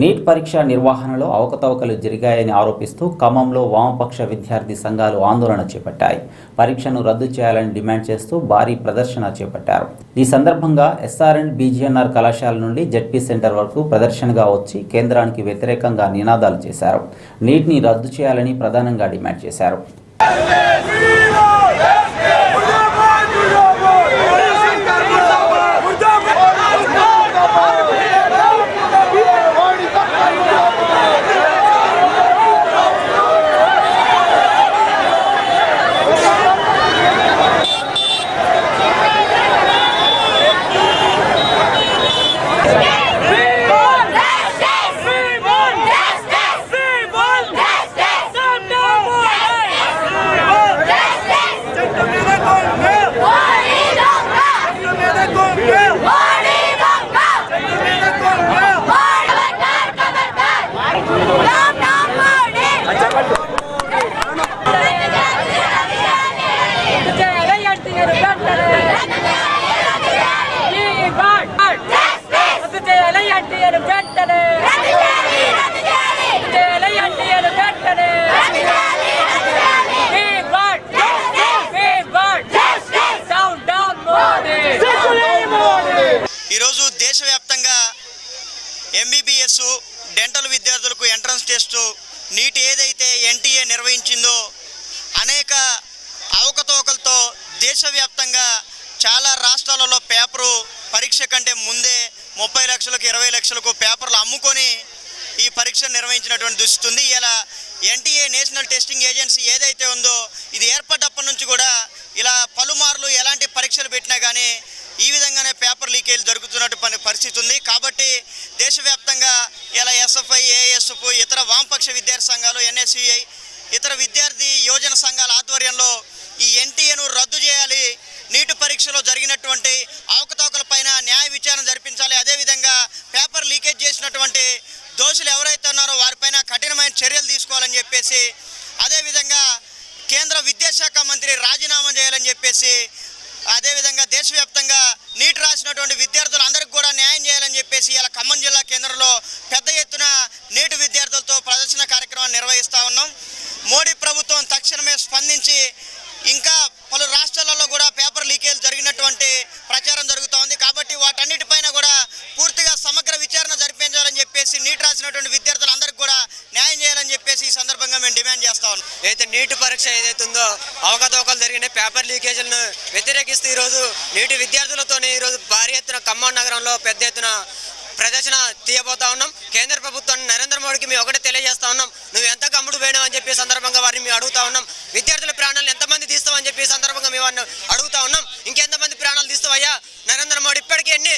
Neat పరీక్ష నిర్వహణలో అవకతవకలు జరిగాయని ఆరోపిస్తూ ఖమ్మంలో వామపక్ష విద్యార్థి సంఘాలు ఆందోళన చేపట్టాయి. పరీక్షను రద్దు చేయాలని డిమాండ్ చేస్తూ భారీ ప్రదర్శన చేపట్టారు. ఈ సందర్భంగా ఎస్ఆర్ఎండ్ బీజీఎన్ఆర్ కళాశాల నుండి జెడ్పీ సెంటర్ వరకు ప్రదర్శనగా వచ్చి కేంద్రానికి వ్యతిరేకంగా నినాదాలు చేశారు. నీట్ని రద్దు చేయాలని ప్రధానంగా డిమాండ్ చేశారు. ఎంబీబీఎస్ డెంటల్ విద్యార్థులకు ఎంట్రన్స్ టెస్ట్ నీట్ ఏదైతే ఎన్టీఏ నిర్వహించిందో అనేక అవకతవకలతో దేశవ్యాప్తంగా చాలా రాష్ట్రాలలో పేపరు పరీక్ష కంటే ముందే ముప్పై లక్షలకు ఇరవై లక్షలకు పేపర్లు అమ్ముకొని ఈ పరీక్ష నిర్వహించినటువంటి దుస్తుంది ఇలా ఎన్టీఏ నేషనల్ టెస్టింగ్ ఏజెన్సీ ఏదైతే ఉందో ఇది ఏర్పడ్డప్పటి నుంచి కూడా ఇలా పలుమార్లు ఎలాంటి పరీక్షలు పెట్టినా కానీ ఈ విధంగానే పేపర్ లీకేజ్ జరుగుతున్నట్టు పరిస్థితి ఉంది. కాబట్టి దేశవ్యాప్తంగా ఇలా ఎస్ఎఫ్ఐ ఏఎస్ఎఫ్ ఇతర వామపక్ష విద్యార్థి సంఘాలు ఎన్ఎస్యుఐ ఇతర విద్యార్థి యోజన సంఘాల ఆధ్వర్యంలో ఈ ఎన్టీఏను రద్దు చేయాలి. నీటి పరీక్షలో జరిగినటువంటి అవకతవకల పైన న్యాయ విచారణ జరిపించాలి. అదేవిధంగా పేపర్ లీకేజ్ చేసినటువంటి దోషులు ఎవరైతే ఉన్నారో వారిపైన కఠినమైన చర్యలు తీసుకోవాలని చెప్పేసి అదేవిధంగా కేంద్ర విద్యాశాఖ మంత్రి రాజీనామా చేయాలని చెప్పేసి అదేవిధంగా దేశవ్యాప్తంగా నీట్ రాసినటువంటి విద్యార్థులందరికీ కూడా న్యాయం చేయాలి చెప్పేసి ఇలా ఖమ్మం జిల్లా కేంద్రంలో పెద్ద ఎత్తున నీటి విద్యార్థులతో ప్రదర్శన కార్యక్రమాన్ని నిర్వహిస్తూ ఉన్నాం. మోడీ ప్రభుత్వం తక్షణమే స్పందించి ఇంకా పలు రాష్ట్రాలలో కూడా పేపర్ లీకేజ్ జరిగినటువంటి ప్రచారం జరుగుతూ ఉంది. కాబట్టి వాటన్నిటిపైన కూడా పూర్తిగా సమగ్ర విచారణ జరిపించాలని చెప్పేసి నీట్ రాసినటువంటి విద్యార్థులందరికీ కూడా న్యాయం చేయాలని చెప్పేసి ఈ సందర్భంగా మేము డిమాండ్ చేస్తా ఉన్నాం. అయితే నీటి పరీక్ష ఏదైతే ఉందో అవకతవకలు జరిగిన పేపర్ లీకేజీలను వ్యతిరేకిస్తూ ఈరోజు నీటి విద్యార్థులతోనే ఈరోజు భారీ ఎత్తున ఖమ్మం నగరంలో పెద్ద ఎత్తున ప్రదర్శన తీయబోతా ఉన్నాం. కేంద్ర ప్రభుత్వం నరేంద్ర మోడీకి మేము ఒకటే తెలియజేస్తా ఉన్నాం. నువ్వు ఎంత కమ్ముడు పోయినావు అని చెప్పి సందర్భంగా వారిని మేము అడుగుతా ఉన్నాం. విద్యార్థుల ప్రాణాలు ఎంతమంది తీస్తామని చెప్పి సందర్భంగా మేము వారిని అడుగుతా ఉన్నాం. ఇంకెంతమంది ప్రాణాలు తీస్తావయ్యా? నరేంద్ర మోడీ ఇప్పటికీ ఎన్ని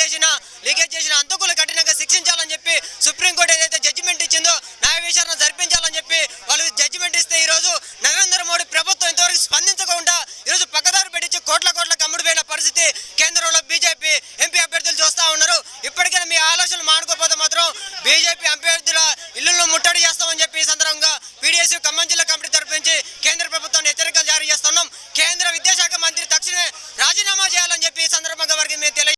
చేసిన లీకేజ్ చేసిన అంతకులు కఠినంగా శిక్షించాలని చెప్పి సుప్రీంకోర్టు ఏదైతే జడ్జిమెంట్ ఇచ్చిందో న్యాయ విచారణ జరిపించాలని చెప్పి వాళ్ళు జడ్జిమెంట్ ఇస్తే ఈరోజు నరేంద్ర మోడీ ప్రభుత్వం ఇంతవరకు స్పందించకుండా ఈరోజు పక్కదారి పెట్టించి కోట్ల కోట్ల అమ్ముడుపోయిన పరిస్థితి కేంద్రంలో బీజేపీ ఎంపీ అభ్యర్థులు చూస్తూ ఉన్నారు. ఇప్పటికైనా మీ ఆలోచనలు మానుకోకపోతే మాత్రం బీజేపీ అభ్యర్థుల ఇళ్ళను ముట్టడి చేస్తామని చెప్పి ఈ సందర్భంగా పీడిఎస్ ఖమ్మం జిల్లా కమిటీ తరఫు నుంచి కేంద్ర ప్రభుత్వాన్ని హెచ్చరికలు